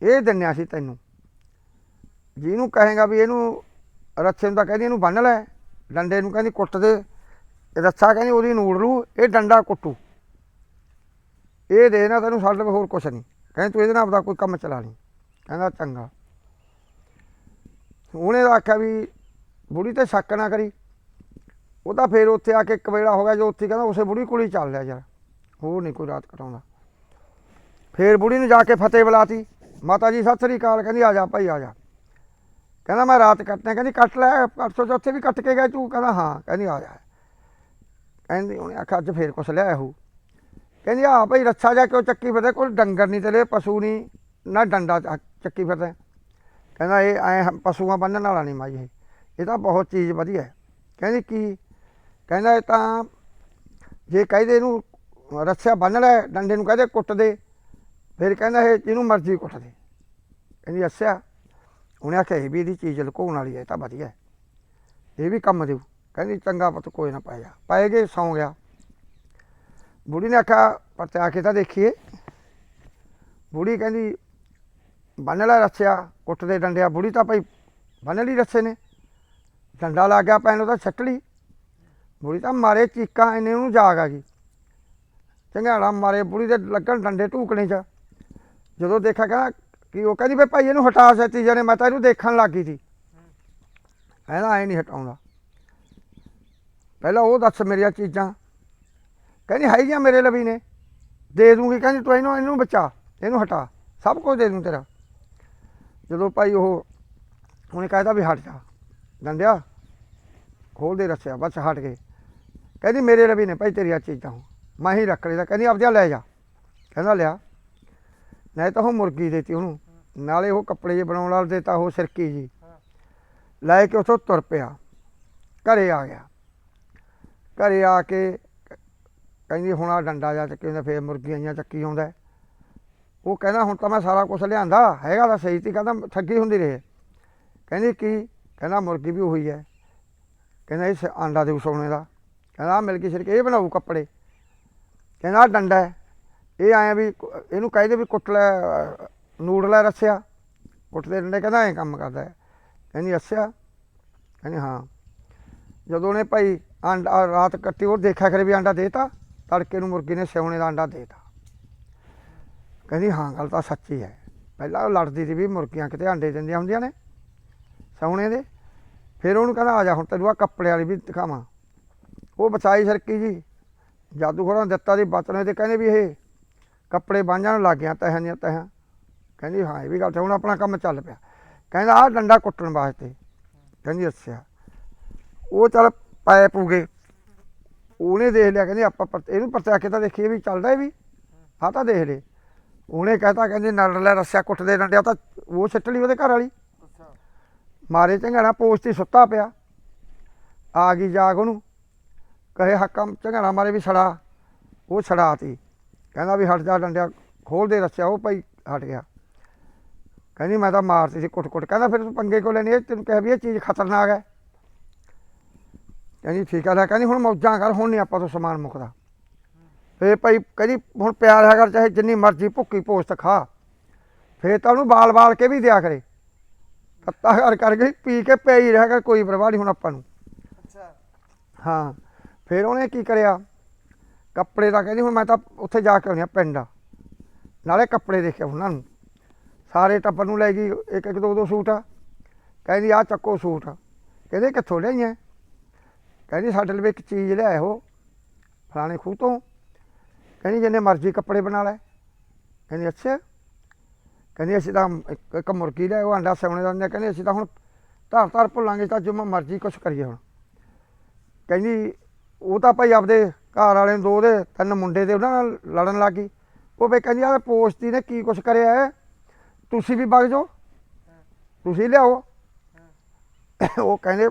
ਇਹ ਦਿੰਨੇ ਅਸੀਂ ਤੈਨੂੰ। ਜਿਹਨੂੰ ਕਹੇਗਾ ਵੀ ਇਹਨੂੰ ਰੱਛੇ ਨੂੰ ਤਾਂ ਕਹਿੰਦੇ ਇਹਨੂੰ ਬੰਨ ਲੈ। ਡੰਡੇ ਨੂੰ ਕਹਿੰਦੀ ਕੁੱਟ ਦੇ, ਇਹ ਰੱਛਾ ਕਹਿੰਦੀ ਉਹਦੀ ਨੂੜ ਲੂ ਇਹ ਡੰਡਾ ਕੁੱਟੂ। ਇਹ ਦੇ ਨਾ ਤੈਨੂੰ ਸਾਡੇ ਲਵੇ ਹੋਰ ਕੁਛ ਨਹੀਂ। ਕਹਿੰਦੀ ਤੂੰ ਇਹਦੇ ਨਾਲ ਆਪਦਾ ਕੋਈ ਕੰਮ ਚਲਾ ਲਈ। ਕਹਿੰਦਾ ਚੰਗਾ। ਉਹਨੇ ਤਾਂ ਆਖਿਆ ਵੀ ਬੁੜੀ ਤੇ ਸ਼ੱਕ ਨਾ ਕਰੀ। ਉਹ ਤਾਂ ਫੇਰ ਉੱਥੇ ਆ ਕੇ ਇੱਕ ਵੇਲਾ ਹੋ ਗਿਆ ਜੋ ਉੱਥੇ ਕਹਿੰਦਾ ਉਸੇ ਬੁੜੀ ਕੋਲ ਹੀ ਚੱਲ ਲਿਆ ਯਾਰ। ਹੋਰ ਨਹੀਂ ਕੋਈ ਰਾਤ ਕਟਾਉਂਦਾ। ਫੇਰ ਬੁੜੀ ਨੂੰ ਜਾ ਕੇ ਫਤਿਹ ਬੁਲਾਤੀ। ਮਾਤਾ ਜੀ, ਸਤਿ ਸ੍ਰੀ ਅਕਾਲ। ਕਹਿੰਦੀ ਆ ਜਾ ਭਾਈ, ਆ ਜਾ। ਕਹਿੰਦਾ ਮੈਂ ਰਾਤ ਕੱਟਣਾ ਕਹਿੰਦੀ ਕੱਟ ਲੈ ਪਰਸੋਂ ਚੌਥੇ ਵੀ ਕੱਟ ਕੇ ਗਏ ਤੂੰ? ਕਹਿੰਦਾ ਹਾਂ। ਕਹਿੰਦੀ ਆ ਜਾ। ਕਹਿੰਦੀ ਉਹਨੇ ਆਖਿਆ, ਅੱਜ ਫੇਰ ਕੁਛ ਲਿਆਇਆ ਹੂ ਕਹਿੰਦੀ ਆ ਭਾਈ ਰੱਛਾ ਜਾ ਕਿਉਂ ਚੱਕੀ ਫਿਰਦਾ? ਕੋਈ ਡੰਗਰ ਨਹੀਂ ਤੇਰੇ, ਪਸ਼ੂ ਨਹੀਂ ਨਾ ਡੰਡਾ ਚੱਕ- ਚੱਕੀ ਫਿਰਦਾ। ਕਹਿੰਦਾ ਇਹ ਐ ਪਸ਼ੂਆਂ ਬੰਨਣ ਵਾਲਾ ਨਹੀਂ ਮਾਈ ਇਹ। ਇਹ ਤਾਂ ਬਹੁਤ ਚੀਜ਼ ਵਧੀਆ। ਹੈ ਕਹਿੰਦੀ ਕੀ? ਕਹਿੰਦਾ ਇਹ ਤਾਂ ਜੇ ਕਹਿੰਦੇ ਇਹਨੂੰ ਰੱਸਿਆ ਬੰਨ ਲੈ, ਡੰਡੇ ਨੂੰ ਕਹਦੇ ਕੁੱਟ ਦੇ, ਫਿਰ ਕਹਿੰਦਾ ਇਹ ਜਿਹਨੂੰ ਮਰਜ਼ੀ ਕੁੱਟ ਦੇ। ਕਹਿੰਦੀ ਅੱਛਾ। ਉਹਨੇ ਆਖਿਆ ਇਹ ਵੀ ਇਹਦੀ ਚੀਜ਼ ਲੁਕਾਉਣ ਵਾਲੀ ਹੈ, ਇਹ ਤਾਂ ਵਧੀਆ ਹੈ। ਇਹ ਵੀ ਕੰਮ ਦੇਊ। ਕਹਿੰਦੀ, ਚੰਗਾ ਪੁੱਤ, ਕੋਈ ਨਾ ਪਾਇਆ ਪਾਏ ਗਏ, ਸੌਂ ਗਿਆ। ਬੁੜੀ ਨੇ ਆਖਿਆ ਪਰਤੇ ਆ ਕੇ ਤਾਂ ਦੇਖੀਏ। ਬੁੜੀ ਕਹਿੰਦੀ ਬੰਨ ਲੈ ਰੱਸਿਆ, ਕੁੱਟ ਦੇ ਡੰਡਿਆ। ਬੁੜੀ ਤਾਂ ਭਾਈ ਬੰਨ ਲਈ ਰੱਸੇ ਨੇ। ਡੰਡਾ ਲੱਗ ਗਿਆ ਪੈਣ ਉਹਦਾ ਛੱਟ ਲਈ। ਬੁੜੀ ਤਾਂ ਮਾਰੇ ਚੀਕਾਂ ਇਹਨੇ ਉਹਨੂੰ ਜਾਗ ਆ ਗਈ। ਚੰਗਾੜਾ ਮਾਰੇ, ਬੁੜੀ ਦੇ ਲੱਗਣ ਡੰਡੇ ਢੂਕਣੇ ਚ। ਜਦੋਂ ਦੇਖਿਆ, ਕਹਿੰਦਾ ਕਿ ਉਹ ਕਹਿੰਦੀ ਵੀ ਭਾਈ ਇਹਨੂੰ ਹਟਾ ਸੱਤੀ ਜਣੇ, ਮੈਂ ਤਾਂ ਇਹਨੂੰ ਦੇਖਣ ਲੱਗ ਗਈ ਸੀ। ਕਹਿੰਦਾ ਐ ਨਹੀਂ ਹਟਾਉਂਦਾ। ਪਹਿਲਾਂ ਉਹ ਦੱਸ ਮੇਰੀਆਂ ਚੀਜ਼ਾਂ। ਕਹਿੰਦੀ ਹੈਗੀਆਂ ਮੇਰੇ ਲਵੀ ਨੇ। ਦੇ ਦੂੰਗੀ, ਕਹਿੰਦੀ ਤੂੰ ਇਹਨੂੰ ਇਹਨੂੰ ਬਚਾ, ਇਹਨੂੰ ਹਟਾ, ਸਭ ਕੁਝ ਦੇ ਦੂੰ ਤੇਰਾ। ਜਦੋਂ ਭਾਈ ਉਹ ਉਹਨੇ ਕਹਿਤਾ ਵੀ ਹਟ ਜਾ। ਡੰਡਿਆ ਖੋਲ ਦੇ ਰੱਸਿਆ, ਬਸ ਹਟ ਗਏ। ਕਹਿੰਦੀ ਮੇਰੇ ਲਵੀ ਨੇ ਭਾਈ ਤੇਰੀਆਂ ਚੀਜ਼ਾਂ। ਮੈਂ ਹੀ ਰੱਖ ਲਿਆ ਕਹਿੰਦੀ ਆਪਦਿਆਂ ਲੈ ਜਾ। ਕਹਿੰਦਾ ਲਿਆ। ਨਹੀਂ ਤਾਂ ਉਹ ਮੁਰਗੀ ਦੇਤੀ ਉਹਨੂੰ। ਨਾਲੇ ਉਹ ਕੱਪੜੇ ਜੇ ਬਣਾਉਣ ਵਾਲਾ ਦੇਤਾ ਉਹ ਸਿਰਕੀ ਜੀ। ਲੈ ਕੇ ਉਥੋਂ ਤੁਰ ਪਿਆ। ਘਰੇ ਆ ਗਿਆ। ਘਰੇ ਆ ਕੇ ਕਹਿੰਦੀ ਹੁਣ ਆ ਡੰਡਾ ਜਾ ਚੱਕੀ ਹੁੰਦਾ ਫੇਰ ਮੁਰਗੀਆਂ ਆਈਆਂ ਚੱਕੀ ਆਉਂਦਾ। ਉਹ ਕਹਿੰਦਾ, ਹੁਣ ਤਾਂ ਮੈਂ ਸਾਰਾ ਕੁਝ ਲਿਆਂਦਾ। ਹੈਗਾ ਤਾਂ ਸਹੀ ਤੀ ਕਹਿੰਦਾ ਠੱਗੀ ਹੁੰਦੀ ਰਹੇ। ਕਹਿੰਦੀ, ਕੀ? ਕਹਿੰਦਾ, ਮੁਰਗੀ ਵੀ ਉਹੀ ਹੈ। ਕਹਿੰਦਾ ਇਹ ਸ- ਆਂਡਾ ਦੇ ਸੋਨੇ ਦਾ। ਕਹਿੰਦਾ, ਆਹ ਮਿਲ ਗਈ ਸਿਰਕੇ, ਇਹ ਬਣਾਊ ਕੱਪੜੇ? ਕਹਿੰਦਾ ਡੰਡਾ ਇਹ ਆਇਆ ਵੀ ਇਹਨੂੰ ਕਹਿੰਦੇ ਵੀ ਕੁੱਟ ਲੈ ਅਹ, ਨੂੜ ਲੈ ਰੱਸਿਆ। ਕੁੱਟਦੇ ਡੰਡੇ ਕਹਿੰਦਾ ਐਂ ਕੰਮ ਕਰਦਾ ਕਹਿੰਦੀ ਰੱਸਿਆ? ਕਹਿੰਦੀ ਹਾਂ। ਜਦੋਂ ਨੇ ਭਾਈ ਆਂਡਾ ਰਾਤ ਕੱਟੀ ਉਹ ਦੇਖਿਆ ਕਰੇ ਵੀ ਆਂਡਾ ਦੇਤਾ ਤੜਕੇ ਨੂੰ ਮੁਰਗੀ ਨੇ ਸਿਉਣੇ ਦਾ ਆਂਡਾ ਦੇਤਾ। ਕਹਿੰਦੀ ਹਾਂ ਗੱਲ ਤਾਂ ਸੱਚੀ ਹੈ। ਪਹਿਲਾਂ ਉਹ ਲੜਦੀ ਸੀ ਵੀ ਮੁਰਗੀਆਂ ਕਿਤੇ ਆਂਡੇ ਦਿੰਦੀਆਂ ਹੁੰਦੀਆਂ ਨੇ ਸਿਉਣੇ ਦੇ। ਫਿਰ ਉਹਨੂੰ ਕਹਿੰਦਾ ਆ ਜਾ ਹੁਣ ਤੈਨੂੰ ਆ ਕੱਪੜੇ ਵਾਲੀ ਵੀ ਦਿਖਾਵਾਂ। ਉਹ ਬਚਾਈ ਸਰਕੀ ਜੀ। ਜਾਦੂਗਰਾਂ ਨੇ ਦਿੱਤਾ ਦੀ ਬਚਨੇ ਤੇ ਕਹਿੰਦੇ ਵੀ ਇਹ ਕੱਪੜੇ ਬਾਂਝਾਂ ਨੂੰ ਲੱਗ ਗਿਆ ਤਹਾਂ ਦੀਆਂ ਤਹਾਂ ਕਹਿੰਦੀ ਹਾਂ ਇਹ ਵੀ ਗੱਲ ਤੇ ਹੁਣ ਆਪਣਾ ਕੰਮ ਚੱਲ ਪਿਆ। ਕਹਿੰਦਾ ਆਹ ਡੰਡਾ ਕੁੱਟਣ ਵਾਸਤੇ। ਕਹਿੰਦੀ ਅੱਛਾ। ਉਹ ਚੱਲ ਪਾਏ ਪੂਗੇ। ਉਹਨੇ ਦੇਖ ਲਿਆ ਕਹਿੰਦੀ ਆਪਾਂ ਇਹਨੂੰ ਪਰਚਾ ਕੇ ਤਾਂ ਦੇਖੀਏ ਵੀ ਚੱਲਦਾ ਵੀ। ਆ ਤਾਂ ਦੇਖ ਲੈ। ਉਹਨੇ ਕਹਤਾ ਕਹਿੰਦੀ ਨਲ ਲੈ ਰੱਸਿਆ ਕੁੱਟਦੇ ਡੰਡਿਆ ਤਾਂ ਉਹ ਸਿੱਟ ਲਈ ਉਹਦੇ ਘਰ ਵਾਲੀ। ਮਾਰੇ ਝੰਗਾਣਾ ਪੋਸਟ ਹੀ ਸੁੱਤਾ ਪਿਆ। ਆ ਗਈ ਜਾਗ ਉਹਨੂੰ। ਕਹੇ ਹੱਕਮ ਝੰਗਾਣਾ ਮਾਰੇ ਵੀ ਛੜਾ ਉਹ ਛੜਾਤੀ ਕਹਿੰਦਾ ਵੀ ਹਟ ਜਾ ਡੰਡਿਆ ਖੋਲ ਦੇ ਰੱਸਿਆ ਉਹ ਭਾਈ ਹਟ ਗਿਆ। ਕਹਿੰਦੀ ਮੈਂ ਤਾਂ ਮਾਰਤੀ ਸੀ ਕੁੱਟ ਕੁੱਟ ਕਹਿੰਦਾ ਫਿਰ ਤੂੰ ਪੰਗੇ ਕੋ ਲੈਣੀ ਇਹ ਤੈਨੂੰ ਕਹਿ ਵੀ ਇਹ ਚੀਜ਼ ਖਤਰਨਾਕ ਹੈ ਕਹਿੰਦੀ ਠੀਕ ਹੈ ਲੈ ਕਹਿੰਦੀ ਹੁਣ ਮੌਜਾਂ ਕਰ ਹੁਣ ਨਹੀਂ ਆਪਾਂ ਤੋਂ ਸਮਾਨ ਮੁੱਕਦਾ। ਫੇ ਭਾਈ ਕਹਿੰਦੀ ਹੁਣ ਪਿਆਰ ਹੈਗਾ ਚਾਹੇ ਜਿੰਨੀ ਮਰਜ਼ੀ ਭੁੱਕੀ ਪੋਸਟ ਖਾ। ਫੇਰ ਤਾਂ ਉਹਨੂੰ ਬਾਲ ਬਾਲ ਕੇ ਵੀ ਦਿਆ ਕਰੇ। ਤੱਤਾ ਕਰ ਕਰਕੇ ਪੀ ਕੇ ਹੀ ਰਹੇਗਾ ਕੋਈ ਪਰਵਾਹ ਨਹੀਂ ਹੁਣ ਆਪਾਂ ਨੂੰ। ਅੱਛਾ। ਹਾਂ ਫਿਰ ਉਹਨੇ ਕੀ ਕਰਿਆ? ਕੱਪੜੇ ਤਾਂ ਕਹਿੰਦੀ ਹੁਣ ਮੈਂ ਤਾਂ ਉੱਥੇ ਜਾ ਕੇ ਆਉਣੀ ਆ ਪਿੰਡ। ਨਾਲੇ ਕੱਪੜੇ ਦੇਖਿਆ ਉਹਨਾਂ ਨੂੰ। ਸਾਰੇ ਟੱਬਰ ਨੂੰ ਲੈ ਗਈ, ਇੱਕ ਇੱਕ ਦੋ ਦੋ ਸੂਟ। ਕਹਿੰਦੀ ਆ ਚੱਕੋ ਸੂਟ। ਕਹਿੰਦੇ, ਕਿੱਥੋਂ ਲਿਆਈਆਂ? ਕਹਿੰਦੀ, ਸਾਡੇ ਲਈ ਇੱਕ ਚੀਜ਼ ਲਿਆਏ ਹੋ ਫਲਾਣੇ ਖੂਹ ਤੋਂ। ਕਹਿੰਦੀ, ਜਿੰਨੇ ਮਰਜ਼ੀ ਕੱਪੜੇ ਬਣਾ ਲੈ। ਕਹਿੰਦੀ, ਅੱਛਾ। ਕਹਿੰਦੀ, ਅਸੀਂ ਤਾਂ ਇੱਕ- ਮੁਰਗੀ ਲਿਆਏ ਉਹ ਆਂਡਾ ਸੌਣੇ ਦਾ ਆਂਦਾ। ਕਹਿੰਦੀ, ਅਸੀਂ ਤਾਂ ਹੁਣ ਧਾਰ ਧਾਰ ਭੁੱਲਾਂਗੇ, ਤਾਂ ਜੋ ਮਰਜ਼ੀ ਕੁਛ ਕਰੀਏ ਹੁਣ। ਕਹਿੰਦੀ, ਉਹ ਤਾਂ ਭਾਈ ਆਪਦੇ ਘਰ ਵਾਲੇ ਨੂੰ ਦੋ ਦੇ, ਤਿੰਨ ਮੁੰਡੇ ਦੇ ਉਹਨਾਂ ਨਾਲ ਲੜਨ ਲੱਗ ਗਈ। ਉਹ ਵੀ ਕਹਿੰਦੀ ਆ ਪੋਸਤੀ ਨੇ ਕੀ ਕੁਛ ਕਰਿਆ ਹੈ? ਤੁਸੀਂ ਵੀ ਵਗ ਜਾਓ। ਤੁਸੀਂ ਲਿਆਓ। ਉਹ ਕਹਿੰਦੇ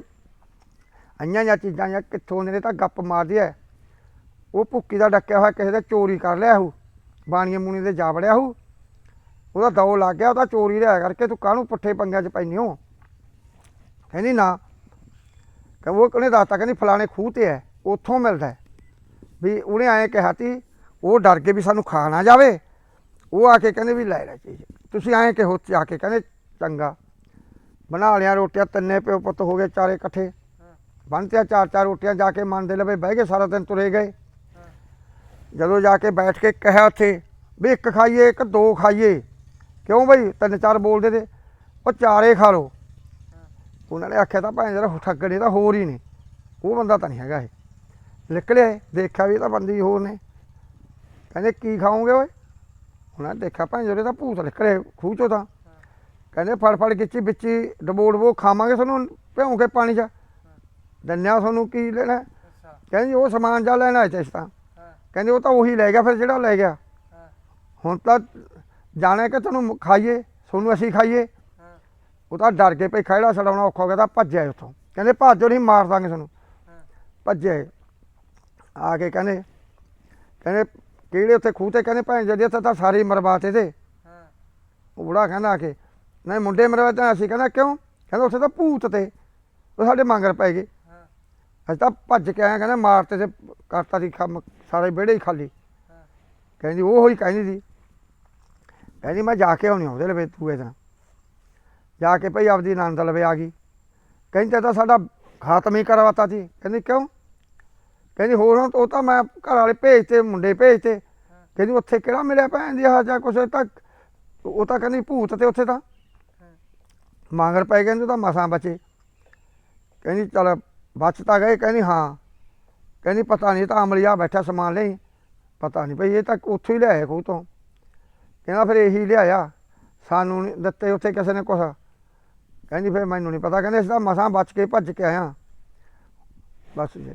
ਅੰਆਂ ਜਾਂ ਚੀਜ਼ਾਂ ਜਾਂ ਕਿੱਥੋਂ ਨੇ ਤਾਂ ਗੱਪ ਮਾਰਦੀ ਐ ਉਹ ਭੁੱਕੀ ਦਾ ਡੱਕਿਆ ਹੋਇਆ ਕਿਸੇ ਦਾ ਚੋਰੀ ਕਰ ਲਿਆ ਹੂ ਬਾਣੀਆਂ ਮੂਣੀ ਦੇ ਜਾ ਵੜਿਆ ਹੂ ਉਹਦਾ ਦੌ ਲੱਗ ਗਿਆ ਉਹਦਾ ਚੋਰੀ ਲਿਆ ਕਰਕੇ ਤੂੰ ਕਾਹਨੂੰ ਪੁੱਠੇ ਪੰਗਿਆਂ 'ਚ ਪੈਣੀ ਹੋ? ਕਹਿੰਦੀ ਨਾ। ਕਿ ਉਹ ਕਹਿੰਦੇ ਦੱਸਤਾ, ਕਹਿੰਦੀ ਫਲਾਣੇ ਖੂਹ ਤੇ ਹੈ, ਉੱਥੋਂ ਮਿਲਦਾ ਵੀ ਉਹਨੇ ਐਂ ਕਿਹਾ ਤੀ, ਉਹ ਡਰ ਕੇ ਵੀ ਸਾਨੂੰ ਖਾ ਨਾ ਜਾਵੇ। ਉਹ ਆ ਕੇ ਕਹਿੰਦੇ ਵੀ ਲੈ ਲੈ ਚੀਜ਼ ਤੁਸੀਂ ਐਂ ਕਿਹੋ ਆ ਕੇ ਕਹਿੰਦੇ, ਚੰਗਾ। ਬਣਾ ਲਿਆ ਰੋਟੀਆਂ, ਤਿੰਨੇ ਪਿਓ ਪੁੱਤ ਹੋ ਗਏ ਚਾਰੇ ਇਕੱਠੇ। ਹਾਂ ਬਣਤਿਆ ਚਾਰ ਚਾਰ ਰੋਟੀਆਂ, ਜਾ ਕੇ ਮੰਨਦੇ ਲਵੇ, ਬਹਿ ਗਏ ਸਾਰਾ ਦਿਨ ਤੁਰੇ ਗਏ। ਜਦੋਂ ਜਾ ਕੇ ਬੈਠ ਕੇ ਕਿਹਾ ਉੱਥੇ, ਵੀ ਇੱਕ ਖਾਈਏ, ਇੱਕ ਦੋ ਖਾਈਏ। ਕਿਉਂ ਬਈ? ਤਿੰਨ ਚਾਰ ਬੋਲਦੇ ਤੇ, ਉਹ ਚਾਰੇ ਖਾ ਲਓ। ਉਹਨਾਂ ਨੇ ਆਖਿਆ ਤਾਂ ਭਾਵੇਂ ਜਰਾ ਠੱਗੜੇ ਤਾਂ ਹੋਰ ਹੀ ਨੇ। ਉਹ ਬੰਦਾ ਤਾਂ ਨਹੀਂ ਹੈਗਾ ਇਹ। ਨਿਕਲਿਆ ਇਹ, ਦੇਖਿਆ ਵੀ ਇਹ ਤਾਂ ਬੰਦੀ ਹੋਰ ਨੇ। ਕਹਿੰਦੇ ਕੀ ਖਾਓਗੇ ਓਏ? ਉਹਨਾਂ ਨੇ ਦੇਖਿਆ ਭਾਵੇਂ ਜਿਹੜੇ ਤਾਂ ਭੂਤ ਨਿਕਲੇ ਖੂਹ ਚੋਂ ਤਾਂ। ਕਹਿੰਦੇ ਫੜ ਫੜ ਗਿੱਚੀ ਵਿੱਚੀ ਡਬੋੜ ਉਹ ਖਾਵਾਂਗੇ ਤੁਹਾਨੂੰ ਭਿਉਂ ਕੇ ਪਾਣੀ 'ਚ। ਦੰਨਿਆ ਤੁਹਾਨੂੰ ਕੀ ਲੈਣਾ? ਕਹਿੰਦੀ ਉਹ ਸਮਾਨ ਜਾ ਲੈਣਾ ਚਾਹੀਦਾ ਤਾਂ। ਹਾਂ। ਕਹਿੰਦੇ ਉਹ ਤਾਂ ਉਹੀ ਲੈ ਗਿਆ ਫਿਰ ਜਿਹੜਾ ਲੈ ਗਿਆ। ਹਾਂ। ਹੁਣ ਤਾਂ ਜਾਣੇ ਕਿ ਤੁਹਾਨੂੰ ਖਾਈਏ ਤੁਹਾਨੂੰ ਅਸੀਂ ਖਾਈਏ? ਹਾਂ। ਉਹ ਤਾਂ ਡਰ ਕੇ ਭਈ ਖਹਿੜਾ ਛਡਾਉਣਾ ਔਖਾ ਹੋ ਗਿਆ ਤਾਂ ਭੱਜਿਆ ਉੱਥੋਂ ਕਹਿੰਦੇ ਭਾਜੋ ਨਹੀਂ ਮਾਰ ਦਾਂਗੇ ਤੁਹਾਨੂੰ। ਹਾਂ। ਭੱਜੇ ਆ ਕੇ ਕਹਿੰਦੇ ਕਹਿੰਦੇ ਕਿਹੜੇ ਉੱਥੇ ਖੂਹ ਤੇ ਕਹਿੰਦੇ ਭੈਣ ਜਿਹੜੀ ਉੱਥੇ ਤਾਂ ਸਾਰੇ ਹੀ ਮਰਵਾਤੇ ਤੇ। ਉਹ ਬੁੜਾ ਕਹਿੰਦਾ ਆ ਕੇ ਨਹੀਂ ਮੁੰਡੇ ਮਰਵਾ ਤਾਂ ਅਸੀਂ ਕਹਿੰਦਾ ਕਿਉਂ? ਕਹਿੰਦਾ ਉੱਥੇ ਤਾਂ ਭੂਤ ਤੇ ਉਹ ਸਾਡੇ ਮੰਗਰ ਪੈ ਗਏ। ਹਾਂ। ਅਸੀਂ ਤਾਂ ਭੱਜ ਕੇ ਆਏ ਕਹਿੰਦਾ ਮਾਰਤੇ ਤੇ ਕਰਤਾ ਦੀ ਕੰਮ ਸਾਰੇ ਵਿਹੜੇ ਹੀ ਖਾਲੀ। ਹਾਂ। ਕਹਿੰਦੀ ਉਹ ਹੀ ਕਹਿੰਦੀ ਸੀ। ਕਹਿੰਦੀ ਮੈਂ ਜਾ ਕੇ ਆਉਣੀ ਉਹਦੇ ਲਵੇ ਤੂੰ ਇਹਦਾ ਜਾ ਕੇ ਭਈ ਆਪਦੀ ਨੰਦ ਲਵੇ ਆ ਗਈ। ਕਹਿੰਦੀ ਤੇ ਤਾਂ ਸਾਡਾ ਖਾਤਮ ਹੀ ਕਰਵਾਤਾ ਸੀ। ਕਹਿੰਦੀ ਕਿਉਂ? ਕਹਿੰਦੀ ਹੋਰ ਹੁਣ ਉਹ ਤਾਂ ਮੈਂ ਘਰ ਵਾਲੇ ਭੇਜਤੇ, ਮੁੰਡੇ ਭੇਜਤੇ। ਕਹਿੰਦੀ ਉੱਥੇ ਕਿਹੜਾ ਮਿਲਿਆ ਭੈਣ ਦੀ ਆਹ ਜਾਂ ਕੁਛ ਤਾਂ ਉਹ ਤਾਂ ਕਹਿੰਦੀ ਭੂਤ ਤੇ ਉੱਥੇ ਤਾਂ। ਹਾਂ ਮਾਂਗਰ ਪੈ ਗਏ ਨੇ ਤਾਂ ਮਸਾਂ ਬਚੇ। ਕਹਿੰਦੀ ਚਲ ਬਚ ਤਾਂ ਗਏ, ਕਹਿੰਦੀ ਹਾਂ। ਕਹਿੰਦੀ ਪਤਾ ਨਹੀਂ ਤਾਂ ਅਮਲੀਆ ਬੈਠਾ ਸਮਾਨ ਲਈ। ਪਤਾ ਨਹੀਂ ਭਈ ਇਹ ਤਾਂ ਉੱਥੋਂ ਹੀ ਲਿਆਇਆ ਕੋਈ ਤੋਂ। ਕਹਿੰਦਾ ਫਿਰ ਇਹੀ ਲਿਆਇਆ। ਸਾਨੂੰ ਨਹੀਂ ਦਿੱਤੇ ਉੱਥੇ ਕਿਸੇ ਨੇ ਕੁਛ। ਕਹਿੰਦੀ ਫਿਰ ਮੈਨੂੰ ਨਹੀਂ ਪਤਾ, ਕਹਿੰਦੇ ਅਸੀਂ ਤਾਂ ਮਸਾਂ ਬਚ ਕੇ ਭੱਜ ਕੇ ਆਇਆ ਬਸ ਜੀ।